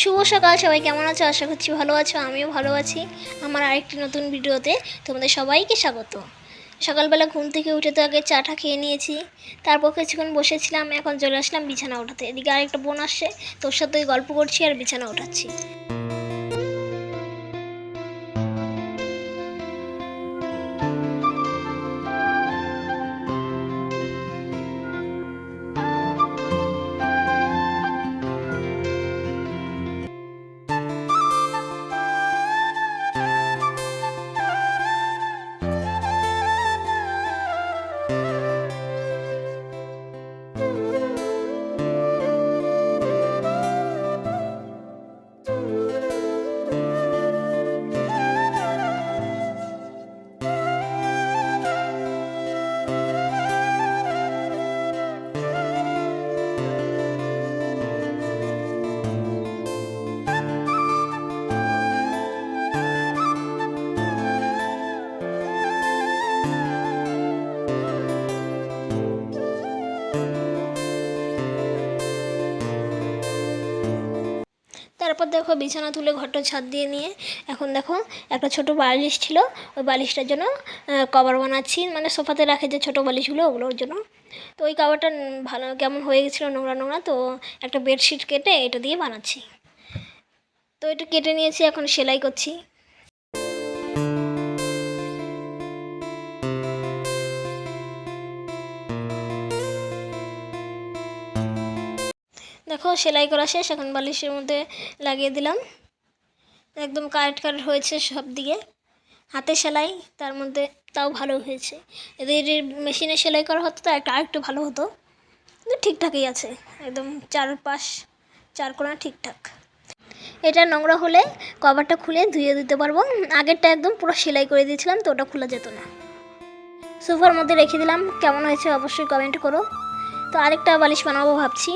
শুভ সকাল, সবাই কেমন আছো? আশা করছি ভালো আছো, আমিও ভালো আছি। আমার আরেকটি নতুন ভিডিওতে তোমাদের সবাইকে স্বাগত। সকালবেলা ঘুম থেকে উঠে তো আগে চাটা খেয়ে নিয়েছি। তারপর কিছুক্ষণ বসেছিলাম, এখন চলে আসলাম বিছানা ওঠাতে। এদিকে আরেকটা বোন আসছে, তোর সাথে গল্প করছি আর বিছানা ওঠাচ্ছি। তারপর দেখো বিছানা তুলে ঘরটা ছাদ দিয়ে নিয়ে এখন দেখো একটা ছোট বালিশ ছিল, ওই বালিশটার জন্য কভার বানাচ্ছি। মানে সোফাতে রাখে যে ছোটো বালিশগুলো, ওগুলোর জন্য। তো ওই কভারটা ভালো কেমন হয়ে গেছিল নোংরা নোংরা, তো একটা বেডশিট কেটে এটা দিয়ে বানাচ্ছি। তো এটা কেটে নিয়েছি, এখন সেলাই করছি। দেখো সেলাই করা শেষ, এখন বালিশের মধ্যে লাগিয়ে দিলাম। একদম কারেক্ট কারেক্ট হয়েছে সব দিকে। হাতে সেলাই, তার মধ্যে তাও ভালো হয়েছে। এদের মেশিনে সেলাই করা হতো, তো একটা আরেকটু ভালো হতো। কিন্তু ঠিকঠাকই আছে, একদম চারপাশ, চার কোণা ঠিকঠাক। এটা নোংরা হলে কভারটা খুলে ধুয়ে দিতে পারব। আগেরটা একদম পুরো সেলাই করে দিয়েছিলাম, তো ওটা খোলা যেত না। সোফার মধ্যে রেখে দিলাম, কেমন হয়েছে অবশ্যই কমেন্ট করো। তো আরেকটা বালিশ বানাবো ভাবছি।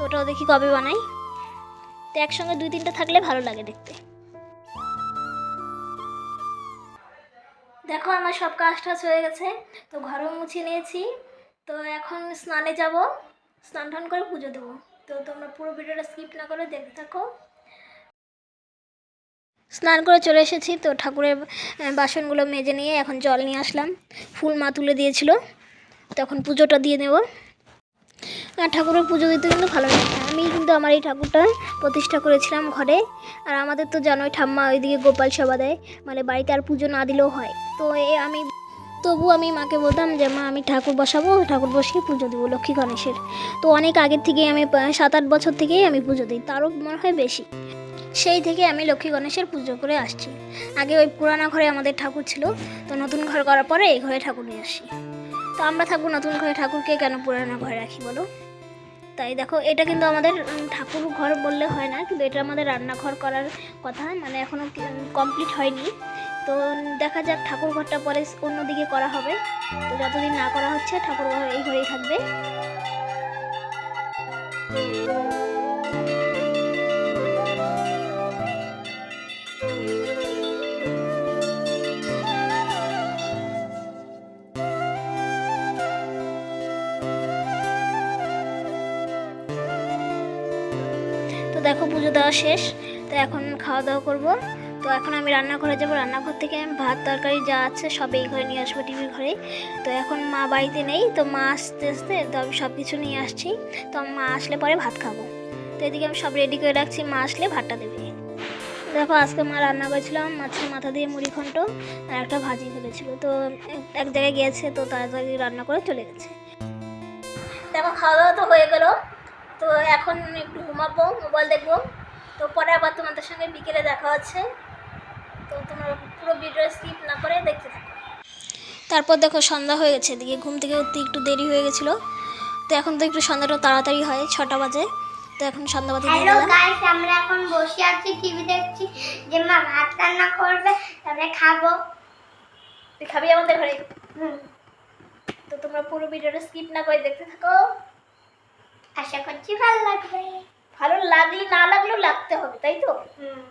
তো ওটাও দেখি কবে বানাই। তো একসঙ্গে দুই তিনটা থাকলে ভালো লাগে দেখতে। দেখো আমার সব কাজ টাজ হয়ে গেছে, তো ঘরও মুছে নিয়েছি। তো এখন স্নানে যাব, স্নান টান করে পুজো দেবো। তো তোমরা পুরো ভিডিওটা স্কিপ না করে দেখতে থাকো। স্নান করে চলে এসেছি, তো ঠাকুরের বাসনগুলো মেজে নিয়ে এখন জল নিয়ে আসলাম। ফুল মা তুলে দিয়েছিল, তখন পুজোটা দিয়ে নেব। ঠাকুরের পুজো দিতে কিন্তু ভালো লাগে আমি কিন্তু আমার এই ঠাকুরটা প্রতিষ্ঠা করেছিলাম ঘরে। আর আমাদের তো জানোই ঠাম্মা ওইদিকে গোপাল সেবা দেয় মানে বাড়িতে আর পুজো না দিলেও হয়। তো এ আমি, তবু আমি মাকে বলতাম যে, মা, আমি ঠাকুর বসাবো, ঠাকুর বসিয়ে পুজো দেবো লক্ষ্মী গণেশের। তো অনেক আগের থেকেই আমি সাত আট বছর থেকেই আমি পুজো দিই, তারও মনে হয় বেশি। সেই থেকে আমি লক্ষ্মী গণেশের পুজো করে আসছি। আগে ওই পুরানা ঘরে আমাদের ঠাকুর ছিল, তো নতুন ঘর করার পরে এই ঘরে ঠাকুর নিয়ে আসি। তো আমরা থাকব, নতুন ঘরে ঠাকুরকে কেন পুরানো ঘরে রাখি বলো? তাই দেখো, এটা কিন্তু আমাদের ঠাকুর ঘর বললে হয় না, কিন্তু এটা আমাদের রান্নাঘর করার কথা মানে এখনও কমপ্লিট হয়নি। তো দেখা যাক ঠাকুর ঘরটা পরে অন্যদিকে করা হবে। তো যতদিন না করা হচ্ছে, ঠাকুর ঘর এই ঘরেই থাকবে। তো দেখো পুজো দেওয়া শেষ, তো এখন খাওয়া দাওয়া করব। তো এখন আমি রান্নাঘরে যাব। রান্নাঘর থেকে আমি ভাত, তরকারি যা আছে সব এই ঘরে নিয়ে আসব টিভির ঘরে তো এখন মা বাড়িতে নেই, তো মা আসতে আসতে তো আমি সব কিছু নিয়ে আসছি। তো মা আসলে পরে ভাত খাব। তো এদিকে আমি সব রেডি করে রাখছি, মা আসলে ভাতটা দেবে। দেখো আজকে মা রান্না করেছিলাম মাছের মাথা দিয়ে মুড়ি ঘন্ট আর একটা ভাজি ফেলেছিল। তো এক- এক জায়গায় গিয়েছে, তো তাড়াতাড়ি রান্না করে চলে গেছে। দেখো খাওয়া দাওয়া তো হয়ে গেল। তো এখন একটু ঘুমাবো মোবাইল দেখব। তো পরে আবার তোমাদের সঙ্গে বিকেলে দেখা হচ্ছে। তো তোমরা পুরো ভিডিও স্কিপ না করে দেখতে থাকো। তারপর দেখো সন্ধ্যা হয়ে গেছে এদিকে ঘুম থেকে উঠতে একটু দেরি হয়ে গেছিল। তো এখন তো একটু সন্ধ্যাটা তাড়াতাড়ি হয় ছটা বাজে। তো এখন সন্ধ্যাবাতি দিয়ে হ্যালো গাইস আমরা এখন বসে আছি টিভি দেখছি। যে মা ভাত রান্না করবে তারপরে খাব। তুই খাবি আমাদের ঘরে? হুম। তো তোমরা পুরো ভিডিওটা স্কিপ না করে দেখতে থাকো। আশা করছি ভালো লাগবে। ভালো লাগলে না লাগলেও লাগতে হবে তাই তো? হুম।